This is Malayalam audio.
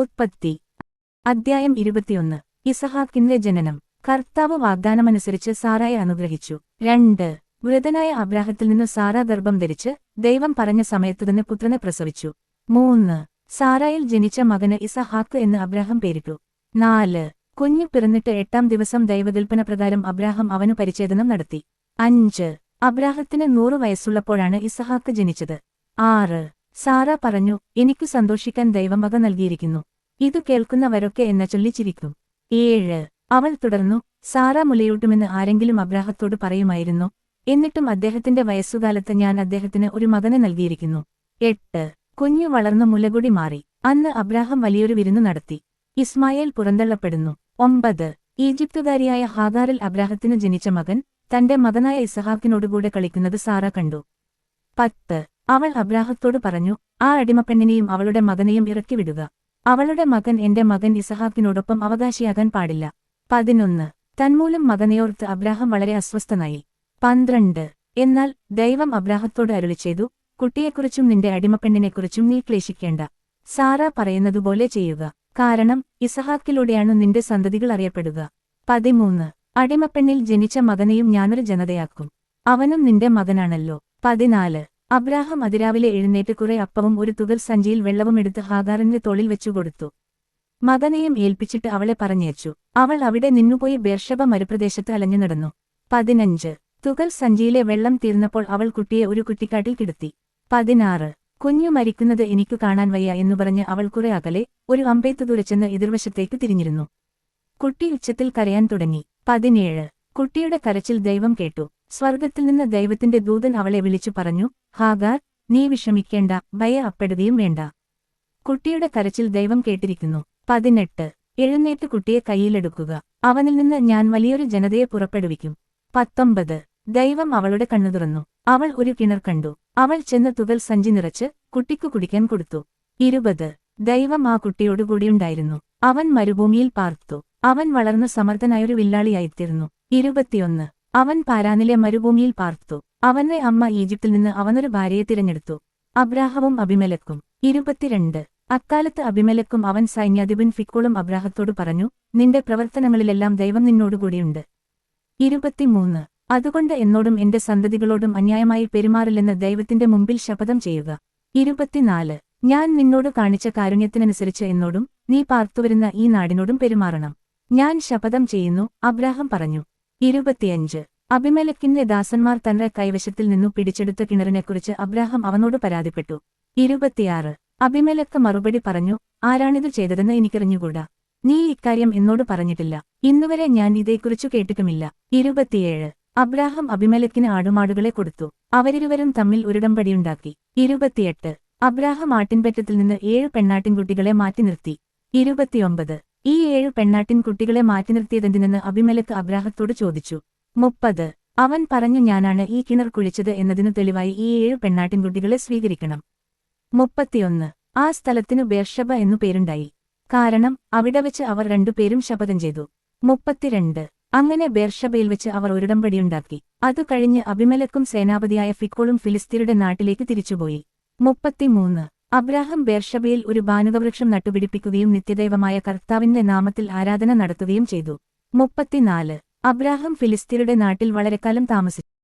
ഉത്പത്തി അദ്ധ്യായം ഇരുപത്തിയൊന്ന്. ഇസഹാക്കിന്റെ ജനനം. കർത്താവ് വാഗ്ദാനമനുസരിച്ച് സാറായെ അനുഗ്രഹിച്ചു. രണ്ട്. വൃതനായ അബ്രാഹത്തിൽ നിന്ന് സാറ ഗർഭം ധരിച്ച് ദൈവം പറഞ്ഞ സമയത്തുതന്നെ പുത്രനെ പ്രസവിച്ചു. മൂന്ന്. സാറായിൽ ജനിച്ച മകന് ഇസഹാക്ക് എന്ന് അബ്രാഹം പേരിട്ടു. നാല്. കുഞ്ഞു പിറന്നിട്ട് എട്ടാം ദിവസം ദൈവകൽപ്പന പ്രകാരം അബ്രാഹം അവനു പരിച്ഛേദനം നടത്തി. അഞ്ച്. അബ്രാഹത്തിന് നൂറു വയസ്സുള്ളപ്പോഴാണ് ഇസഹാക്ക് ജനിച്ചത്. ആറ്. സാറ പറഞ്ഞു എനിക്കു സന്തോഷിക്കാൻ ദൈവം വക നൽകിയിരിക്കുന്നു. ഇതു കേൾക്കുന്നവരൊക്കെ എന്ന ചൊല്ലിച്ചിരിക്കും. ഏഴ്. അവൾ തുടർന്നു സാറ മുലയൂട്ടുമെന്ന് ആരെങ്കിലും അബ്രാഹത്തോട് പറയുമായിരുന്നു. എന്നിട്ടും അദ്ദേഹത്തിന്റെ വയസ്സുകാലത്ത് ഞാൻ അദ്ദേഹത്തിന് ഒരു മകനെ നൽകിയിരിക്കുന്നു. എട്ട്. കുഞ്ഞു വളർന്നു മുലകുടി മാറി. അന്ന് അബ്രാഹം വലിയൊരു വിരുന്നു നടത്തി. ഇസ്മായേൽ പുറന്തള്ളപ്പെടുന്നു. ഒമ്പത്. ഈജിപ്തുകാരിയായ ഹാഗാറിൽ അബ്രാഹത്തിനു ജനിച്ച മകൻ തന്റെ മകനായ ഇസഹാക്കിനോടുകൂടെ കളിക്കുന്നത് സാറ കണ്ടു. പത്ത്. അവൾ അബ്രാഹത്തോട് പറഞ്ഞു ആ അടിമപ്പെണ്ണിനെയും അവളുടെ മകനെയും ഇറക്കി വിടുക അവളുടെ മകൻ എന്റെ മകൻ ഇസഹാക്കിനോടൊപ്പം അവകാശിയാകാൻ പാടില്ല. പതിനൊന്ന്. തന്മൂലം മകനെയോർത്ത് അബ്രാഹം വളരെ അസ്വസ്ഥനായി. പന്ത്രണ്ട്. എന്നാൽ ദൈവം അബ്രാഹത്തോട് അരുളി ചെയ്തു കുട്ടിയെക്കുറിച്ചും നിന്റെ അടിമപ്പെണ്ണിനെക്കുറിച്ചും നീ ക്ലേശിക്കേണ്ട. സാറ പറയുന്നതുപോലെ ചെയ്യുക. കാരണം ഇസഹാക്കിലൂടെയാണ് നിന്റെ സന്തതികൾ അറിയപ്പെടുക. പതിമൂന്ന്. അടിമപ്പെണ്ണിൽ ജനിച്ച മകനെയും ഞാനൊരു ജനതയാക്കും. അവനും നിന്റെ മകനാണല്ലോ. പതിനാല്. അബ്രാഹം അതിരാവിലെ എഴുന്നേറ്റ് കുറെ അപ്പവും ഒരു തുകൽ സഞ്ചിയിൽ വെള്ളവും എടുത്ത് ഹാഗാറിന്റെ തോളിൽ വെച്ചുകൊടുത്തു മകനെയും ഏൽപ്പിച്ചിട്ട് അവളെ പറഞ്ഞയച്ചു. അവൾ അവിടെ നിന്നുപോയി ബേർഷബ മരുപ്രദേശത്ത് അലഞ്ഞു നടന്നു. പതിനഞ്ച്. തുകൽ സഞ്ചിയിലെ വെള്ളം തീർന്നപ്പോൾ അവൾ കുട്ടിയെ ഒരു കുറ്റിക്കാട്ടിൽ കിടത്തി. പതിനാറ്. കുഞ്ഞു മരിക്കുന്നത് എനിക്കു കാണാൻ വയ്യ എന്നു പറഞ്ഞ് അവൾ കുറെ അകലെ ഒരു അമ്പേത്ത് തുരച്ചെന്ന് എതിർവശത്തേക്ക് തിരിഞ്ഞിരുന്നു. കുട്ടി ഉച്ചത്തിൽ കരയാൻ തുടങ്ങി. പതിനേഴ്. കുട്ടിയുടെ കരച്ചിൽ ദൈവം കേട്ടു. സ്വർഗത്തിൽ നിന്ന് ദൈവത്തിന്റെ ദൂതൻ അവളെ വിളിച്ചു പറഞ്ഞു ഹാഗാർ നീ വിഷമിക്കേണ്ട ഭയ അപ്പെടുകയും വേണ്ട. കുട്ടിയുടെ കരച്ചിൽ ദൈവം കേട്ടിരിക്കുന്നു. പതിനെട്ട്. എഴുന്നേറ്റ് കുട്ടിയെ കൈയിലെടുക്കുക അവനിൽ നിന്ന് ഞാൻ വലിയൊരു ജനതയെ പുറപ്പെടുവിക്കും. പത്തൊമ്പത്. ദൈവം അവളുടെ കണ്ണു തുറന്നു. അവൾ ഒരു കിണർ കണ്ടു. അവൾ ചെന്ന് തുകൽ സഞ്ചി നിറച്ച് കുട്ടിക്കു കുടിക്കാൻ കൊടുത്തു. ഇരുപത്. ദൈവം ആ കുട്ടിയോടുകൂടിയുണ്ടായിരുന്നു അവൻ മരുഭൂമിയിൽ പാർത്തു. അവൻ വളർന്നു സമർത്ഥനായൊരു വില്ലാളിയായിത്തീർന്നു. ഇരുപത്തിയൊന്ന്. അവൻ പാരാനിലെ മരുഭൂമിയിൽ പാർത്തു. അവന്റെ അമ്മ ഈജിപ്തിൽ നിന്ന് അവനൊരു ഭാര്യയെ തിരഞ്ഞെടുത്തു. അബ്രാഹവും അഭിമലക്കും. ഇരുപത്തിരണ്ട്. അക്കാലത്ത് അഭിമലക്കും അവൻ സൈന്യാധിപൻ ഫിക്കോളും അബ്രാഹത്തോട് പറഞ്ഞു നിന്റെ പ്രവർത്തനങ്ങളിലെല്ലാം ദൈവം നിന്നോടുകൂടിയുണ്ട് ഇരുപത്തിമൂന്ന്. അതുകൊണ്ട് എന്നോടും എന്റെ സന്തതികളോടും അന്യായമായി പെരുമാറില്ലെന്ന് ദൈവത്തിന്റെ മുമ്പിൽ ശപഥം ചെയ്യുക. ഇരുപത്തിനാല്. ഞാൻ നിന്നോട് കാണിച്ച കാരുണ്യത്തിനനുസരിച്ച് എന്നോടും നീ പാർത്തുവരുന്ന ഈ നാടിനോടും പെരുമാറണം. ഞാൻ ശപഥം ചെയ്യുന്നു അബ്രാഹം പറഞ്ഞു. ഇരുപത്തിയഞ്ച്. അഭിമലക്കിന്റെ ദാസന്മാർ തന്റെ കൈവശത്തിൽ നിന്നു പിടിച്ചെടുത്ത കിണറിനെക്കുറിച്ച് അബ്രാഹം അവനോട് പരാതിപ്പെട്ടു. ഇരുപത്തിയാറ്. അഭിമലക്ക് മറുപടി പറഞ്ഞു ആരാണിത് ചെയ്തതെന്ന് എനിക്കറിഞ്ഞുകൂടാ. നീ ഇക്കാര്യം എന്നോട് പറഞ്ഞിട്ടില്ല. ഇന്നുവരെ ഞാൻ ഇതേക്കുറിച്ചു കേട്ടിട്ടുമില്ല. ഇരുപത്തിയേഴ്. അബ്രാഹം അഭിമലക്കിന് ആടുമാടുകളെ കൊടുത്തു. അവരിരുവരും തമ്മിൽ ഒരിടമ്പടിയുണ്ടാക്കി. ഇരുപത്തിയെട്ട്. അബ്രാഹം ആട്ടിൻപറ്റത്തിൽ നിന്ന് ഏഴ് പെണ്ണാട്ടിൻകുട്ടികളെ മാറ്റി നിർത്തി. ഇരുപത്തിയൊമ്പത്. ഈ ഏഴ് പെണ്ണാട്ടിൻ കുട്ടികളെ മാറ്റി നിർത്തിയതെന്തിനെന്ന് അഭിമലക്ക് അബ്രാഹത്തോട് ചോദിച്ചു. മുപ്പത്. അവൻ പറഞ്ഞു ഞാനാണ് ഈ കിണർ കുഴിച്ചത് എന്നതിനു തെളിവായി ഈ ഏഴ് പെണ്ണാട്ടിൻ കുട്ടികളെ സ്വീകരിക്കണം. മുപ്പത്തിയൊന്ന്. ആ സ്ഥലത്തിനു ബേർഷബ എന്നു പേരുണ്ടായി. കാരണം അവിടെ വെച്ച് അവർ രണ്ടുപേരും ശപഥം ചെയ്തു. മുപ്പത്തിരണ്ട്. അങ്ങനെ ബേർഷബയിൽ വെച്ച് അവർ ഒരിടമ്പടിയുണ്ടാക്കി. അതു കഴിഞ്ഞ് അഭിമലക്കും സേനാപതിയായ ഫിക്കോളും ഫിലിസ്തീനയുടെ നാട്ടിലേക്ക് തിരിച്ചുപോയി. മുപ്പത്തിമൂന്ന്. അബ്രാഹം ബേർഷബയിൽ ഒരു ബാനുകവൃക്ഷം നട്ടുപിടിപ്പിക്കുകയും നിത്യദൈവമായ കർത്താവിന്റെ നാമത്തിൽ ആരാധന നടത്തുകയും ചെയ്തു. മുപ്പത്തിനാല്. അബ്രാഹം ഫിലിസ്തീനയുടെ നാട്ടിൽ വളരെക്കാലം താമസിച്ചു.